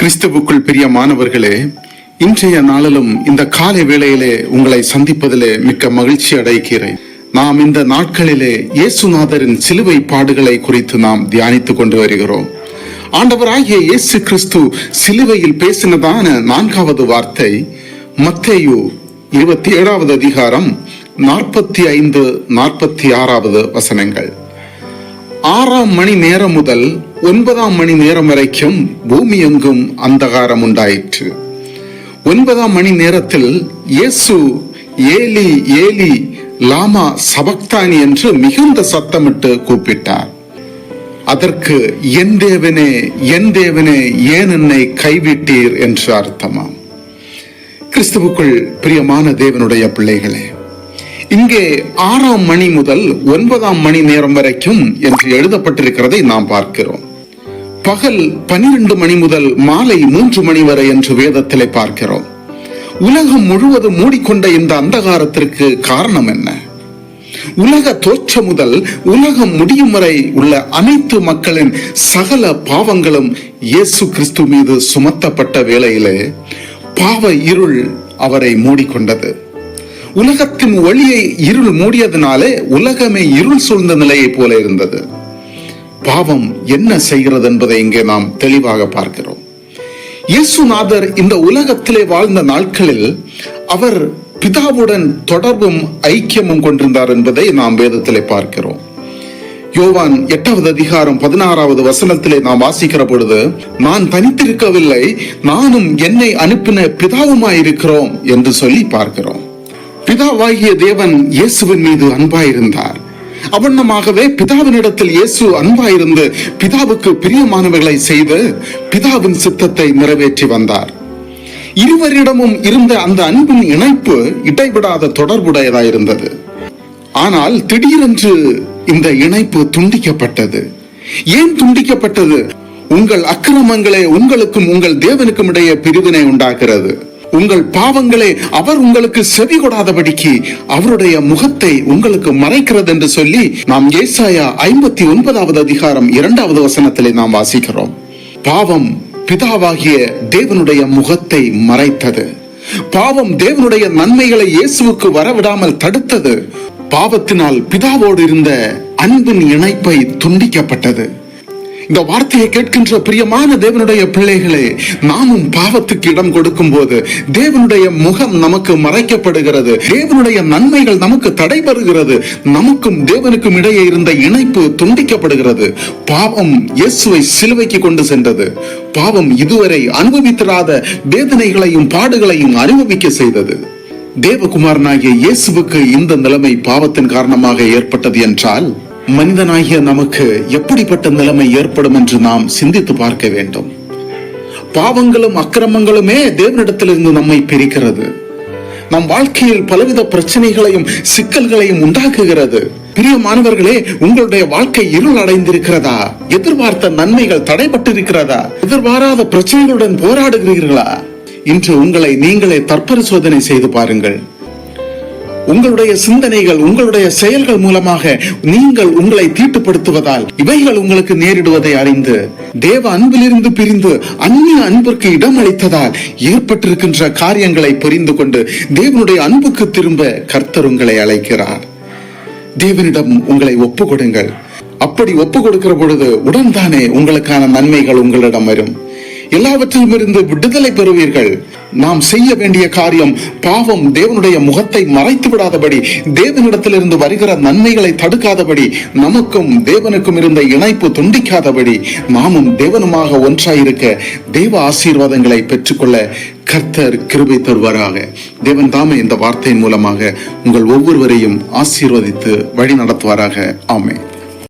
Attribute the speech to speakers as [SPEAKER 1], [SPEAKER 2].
[SPEAKER 1] கிறிஸ்துவுக்குள் பெரிய மாணவர்களே இன்றைய நாளிலும் இந்த காலை வேளையிலே உங்களை சந்திப்பதிலே மிக்க மகிழ்ச்சி அடைகிறேன். நாம் இந்த நாட்களிலே இயேசுநாதரின் சிலுவை பாடுகளை குறித்து நாம் தியானித்துக் கொண்டு வருகிறோம். ஆண்டவராகிய இயேசு கிறிஸ்து சிலுவையில் பேசினதான நான்காவது வார்த்தை மத்தேயு இருபத்தி ஏழாவது அதிகாரம் நாற்பத்தி ஐந்து நாற்பத்தி ஆறாவது வசனங்கள். ஆறாம் மணி நேரம் முதல் ஒன்பதாம் மணி நேரம் வரைக்கும் பூமி எங்கும் அந்தகாரம் உண்டாயிற்று. ஒன்பதாம் மணி நேரத்தில் இயேசு ஏலி ஏலி லாமா சபக்தானி என்று மிகுந்த சத்தமிட்டு கூப்பிட்டார். அதற்கு என் தேவனே என் தேவனே ஏன் என்னை கைவிட்டீர்? என்று அர்த்தமாம். கிறிஸ்துவுக்குள் பிரியமான தேவனுடைய பிள்ளைகளே இங்கே ஆறாம் மணி முதல் ஒன்பதாம் மணி நேரம் வரைக்கும் என்று எழுதப்பட்டிருக்கிறதை நாம் பார்க்கிறோம். பகல் பனிரெண்டு மணி முதல் மாலை மூன்று மணி வரை என்று வேதத்திலே பார்க்கிறோம். உலகம் முழுவதும் மூடிக்கொண்ட இந்த அந்தகாரத்திற்கு காரணம் என்ன? உலக தோற்றம் முதல் உலகம் முடியும் வரை உள்ள அனைத்து மக்களின் சகல பாவங்களும் இயேசு கிறிஸ்து மீது சுமத்தப்பட்ட வேளையிலே பாவ இருள் அவரை மூடிக்கொண்டது. உலகத்தின் ஒளியை இருள் மூடியதனாலே உலகமே இருள் சூழ்ந்த நிலையை போல இருந்தது. பாவம் என்ன செய்கிறது என்பதை இங்கே நாம் தெளிவாக பார்க்கிறோம். இயேசுநாதர் இந்த உலகத்திலே வாழ்ந்த நாட்களில் அவர் பிதாவுடன் தொடர்பும் ஐக்கியமும் கொண்டிருந்தார் என்பதை நாம் வேதத்திலே பார்க்கிறோம். யோவான் எட்டாவது அதிகாரம் பதினாறாவது வசனத்திலே நாம் வாசிக்கிற பொழுது நான் தனித்திருக்கவில்லை நானும் என்னை அனுப்பின பிதாவுமாயிருக்கிறோம் என்று சொல்லி பார்க்கிறோம். பிதாவாகிய தேவன் இயேசுவின் மீது அன்பாயிருந்தார். அவண்ணமாகவே பிதாவினிடத்தில் இயேசு அன்பாயிருந்து பிதாவுக்கு பிரியமானவர்களை செய்து பிதாவின் சித்தத்தை நிறைவேற்றி வந்தார். இருவரிடமும் இருந்த அந்த அன்பின் இணைப்பு இடைவிடாத தொடர்புடையதாயிருந்தது. ஆனால் திடீரென்று இந்த இணைப்பு துண்டிக்கப்பட்டது. ஏன் துண்டிக்கப்பட்டது? உங்கள் அக்கிரமங்களே உங்களுக்கும் உங்கள் தேவனுக்கும் இடையே பிரிவினை உண்டாகிறது. உங்கள் பாவங்களே அவர் உங்களுக்கு செவி கொடாதபடிக்கு அவருடைய முகத்தை உங்களுக்கு மறைக்கிறது என்று சொல்லி நாம் ஏசாயா ஐம்பத்தி ஒன்பதாவது அதிகாரம் இரண்டாவது வசனத்திலே நாம் வாசிக்கிறோம். பாவம் பிதாவாகிய தேவனுடைய முகத்தை மறைத்தது. பாவம் தேவனுடைய நன்மைகளை இயேசுவுக்கு வரவிடாமல் தடுத்தது. பாவத்தினால் பிதாவோடு இருந்த அன்பின் இணைப்பை துண்டிக்கப்பட்டது. இந்த வார்த்தையை கேட்கின்ற பிரியமான தேவனுடைய பிள்ளைகளே நாமும் பாவத்துக்கு இடம் கொடுக்கும் போது தேவனுடைய முகம் நமக்கு மறைக்கப்படுகிறது. தேவனுடைய நன்மைகள் நமக்கு தடைபடுகிறது நமக்கும் தேவனுக்கும் இடையே இருந்த இணைப்பு துண்டிக்கப்படுகிறது. பாவம் இயேசுவை சிலுவைக்கு கொண்டு சென்றது. பாவம் இதுவரை அனுபவித்திராத வேதனைகளையும் பாடுகளையும் அனுபவிக்க செய்தது. தேவகுமாரனாகிய இயேசுவுக்கு இந்த நிலைமை பாவத்தின் காரணமாக ஏற்பட்டது என்றால் மனிதனாகிய நமக்கு எப்படிப்பட்ட நிலைமை ஏற்படும் என்று நாம் சிந்தித்து பார்க்க வேண்டும். பாவங்களும் அக்கிரமங்களுமே தேவனிடத்திலிருந்து நம்மை பிரிக்கிறது. நம் வாழ்க்கையில் பலவித பிரச்சனைகளையும் சிக்கல்களையும் உண்டாக்குகிறது. பிரியமானவர்களே உங்களுடைய வாழ்க்கை இருள் அடைந்திருக்கிறதா? எதிர்பார்த்த நன்மைகள் தடைபட்டிருக்கிறதா? எதிர்பாராத பிரச்சனைகளுடன் போராடுகிறீர்களா? இன்று உங்களை நீங்களே தற்பரிசோதனை செய்து பாருங்கள். உங்களுடைய சிந்தனைகள் உங்களுடைய செயல்கள் மூலமாக நீங்கள் உங்களை தீட்டுப்படுத்துவதால் இவைகள் உங்களுக்கு நேரிடுவதை அறிந்து தேவ அன்பிலிருந்து பிரிந்து அந்நிய அன்பிற்கு இடம் அளித்ததால் ஏற்பட்டிருக்கின்ற காரியங்களை புரிந்து கொண்டு தேவனுடைய அன்புக்கு திரும்ப கர்த்தர் உங்களை அழைக்கிறார். தேவனிடம் உங்களை ஒப்பு கொடுங்கள் அப்படி ஒப்பு கொடுக்கிற பொழுது உடன்தானே உங்களுக்கான நன்மைகள் உங்களிடம் வரும். எல்லாவற்றிலும் இருந்து விடுதலை பெறுவீர்கள். நாம் செய்ய வேண்டிய காரியம் பாவம் தேவனுடைய முகத்தை மறைத்து விடாதபடி தேவனிடத்திலிருந்து வருகிற நன்மைகளை தடுக்காதபடி நமக்கும் தேவனுக்கும் இருந்த இணைப்பு துண்டிக்காதபடி நாமும் தேவனுமாக ஒன்றாயிருக்க தேவ ஆசீர்வாதங்களை பெற்றுக்கொள்ள கர்த்தர் கிருபை தருவாராக. தேவன் தாமே இந்த வார்த்தையின் மூலமாக உங்கள் ஒவ்வொருவரையும் ஆசீர்வதித்து வழி நடத்துவாராக ஆமே